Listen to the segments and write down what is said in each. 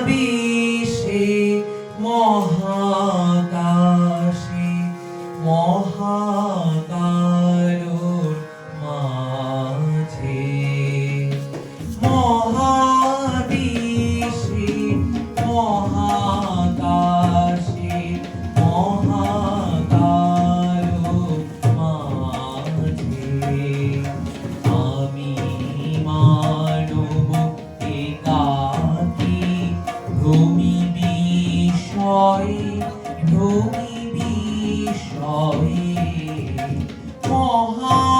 মহাবিশ্বে মহাকাশে বিষয়ে ভূমি বিষয়ে মহাবিশ্বে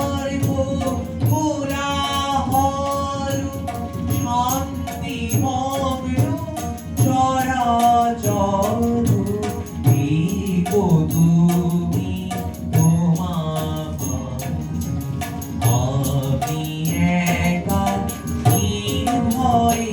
nós.